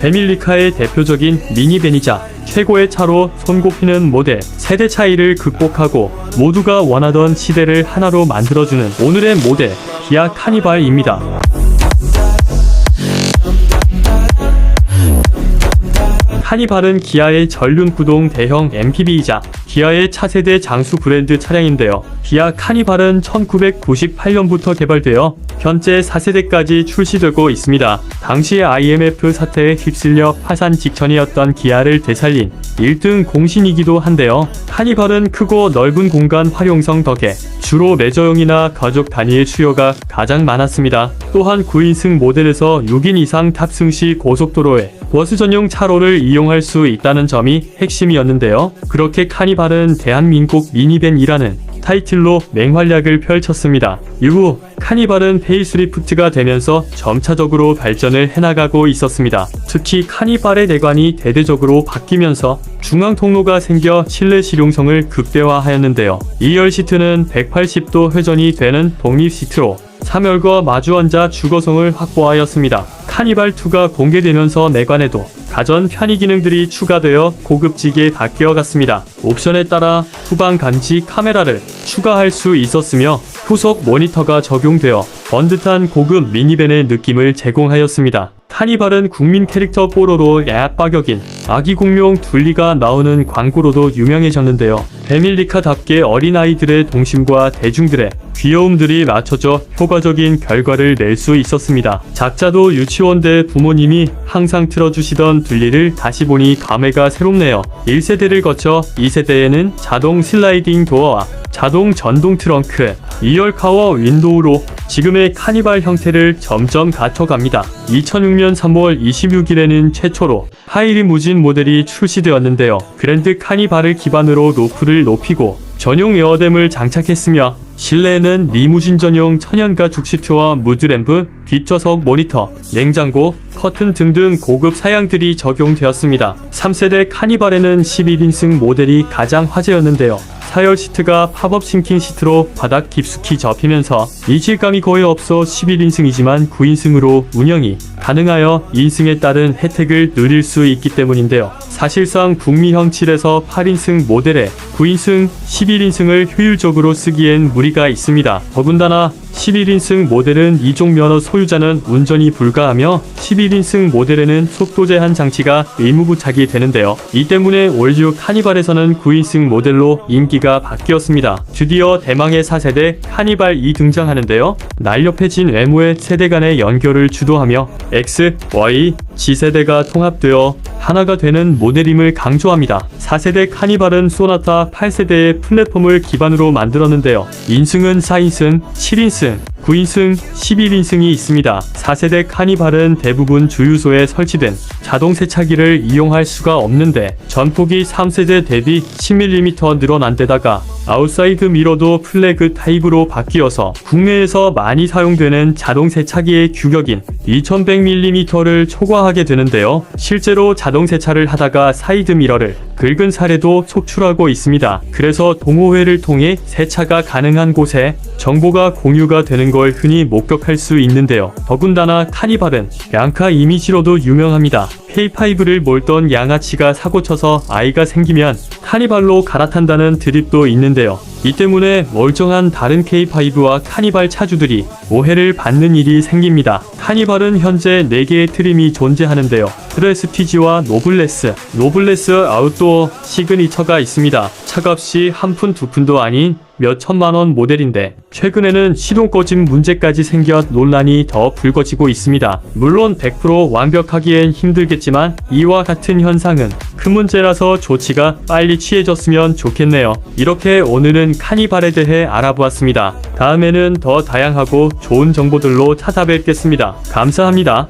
베밀리카의 대표적인 미니밴이자 최고의 차로 손꼽히는 모델 세대 차이를 극복하고 모두가 원하던 시대를 하나로 만들어주는 오늘의 모델 기아 카니발입니다. 카니발은 기아의 전륜 구동 대형 MPV이자 기아의 차세대 장수 브랜드 차량인데요. 기아 카니발은 1998년부터 개발되어 현재 4세대까지 출시되고 있습니다. 당시 IMF 사태에 휩쓸려 파산 직전이었던 기아를 되살린 1등 공신이기도 한데요. 카니발은 크고 넓은 공간 활용성 덕에 주로 레저용이나 가족 단위의 수요가 가장 많았습니다. 또한 9인승 모델에서 6인 이상 탑승 시 고속도로에 버스 전용 차로를 이용할 수 있다는 점이 핵심이었는데요. 그렇게 카니발은 대한민국 미니밴이라는 타이틀로 맹활약을 펼쳤습니다. 이후 카니발은 페이스리프트가 되면서 점차적으로 발전을 해나가고 있었습니다. 특히 카니발의 내관이 대대적으로 바뀌면서 중앙 통로가 생겨 실내 실용성을 극대화하였는데요. 2열 시트는 180도 회전이 되는 독립 시트로 3열과 마주 앉아 주거성을 확보하였습니다. 카니발2가 공개되면서 내관에도 가전 편의 기능들이 추가되어 고급지게 바뀌어갔습니다. 옵션에 따라 후방 감지 카메라를 추가할 수 있었으며 후속 모니터가 적용되어 번듯한 고급 미니밴의 느낌을 제공하였습니다. 카니발은 국민 캐릭터 뽀로로 야빠격인 아기 공룡 둘리가 나오는 광고로도 유명해졌는데요. 베밀리카답게 어린아이들의 동심과 대중들의 귀여움들이 맞춰져 효과적인 결과를 낼 수 있었습니다. 작자도 유치원대 부모님이 항상 틀어주시던 둘리를 다시 보니 감회가 새롭네요. 1세대를 거쳐 2세대에는 자동 슬라이딩 도어와 자동 전동 트렁크, 2열 카워 윈도우로 지금의 카니발 형태를 점점 갖춰갑니다. 2006년 3월 26일에는 최초로 하이리 무진 모델이 출시되었는데요. 그랜드 카니발을 기반으로 로프를 높이고 전용 에어댐을 장착했으며 실내에는 리무진 전용 천연가죽 시트와 무드램프, 뒷좌석 모니터, 냉장고, 커튼 등등 고급 사양들이 적용되었습니다. 3세대 카니발에는 11인승 모델이 가장 화제였는데요. 사열 시트가 팝업 싱킹 시트로 바닥 깊숙이 접히면서 이질감이 거의 없어 11인승이지만 9인승으로 운영이 가능하여 2인승에 따른 혜택을 누릴 수 있기 때문인데요. 사실상 북미형 7에서 8인승 모델에 9인승, 11인승을 효율적으로 쓰기엔 무리가 있습니다. 더군다나 11인승 모델은 이종 면허 소유자는 운전이 불가하며 11인승 모델에는 속도 제한 장치가 의무 부착이 되는데요. 이 때문에 올류 카니발에서는 9인승 모델로 인기가 바뀌었습니다. 드디어 대망의 4세대 카니발2 등장하는데요. 날렵해진 외모의 세대 간의 연결을 주도하며 X, Y, G세대가 통합되어 하나가 되는 모델임을 강조합니다. 4세대 카니발은 소나타 8세대의 플랫폼을 기반으로 만들었는데요. 인승은 4인승, 7인승, 9인승, 11인승이 있습니다. 4세대 카니발은 대부분 주유소에 설치된 자동 세차기를 이용할 수가 없는데 전폭이 3세대 대비 10mm 늘어난 데다가 아웃사이드 미러도 플래그 타입으로 바뀌어서 국내에서 많이 사용되는 자동 세차기의 규격인 2100mm를 초과하게 되는데요. 실제로 자동 세차를 하다가 사이드 미러를 긁은 사례도 속출하고 있습니다. 그래서 동호회를 통해 세차가 가능한 곳에 정보가 공유가 되는 걸 흔히 목격할 수 있는데요. 더군다나 카니발은 양카 이미지로도 유명합니다. K5를 몰던 양아치가 사고쳐서 아이가 생기면 카니발로 갈아탄다는 드립도 있는데요. 이 때문에 멀쩡한 다른 K5와 카니발 차주들이 오해를 받는 일이 생깁니다. 카니발은 현재 4개의 트림이 존재하는데요. 프레스티지와 노블레스, 노블레스 아웃도어 시그니처가 있습니다. 차값이 한 푼 두 푼도 아닌 몇 천만 원 모델인데 최근에는 시동 꺼짐 문제까지 생겨 논란이 더 불거지고 있습니다. 물론 100% 완벽하기엔 힘들겠지만 이와 같은 현상은 큰 문제라서 조치가 빨리 취해졌으면 좋겠네요. 이렇게 오늘은 카니발에 대해 알아보았습니다. 다음에는 더 다양하고 좋은 정보들로 찾아뵙겠습니다. 감사합니다.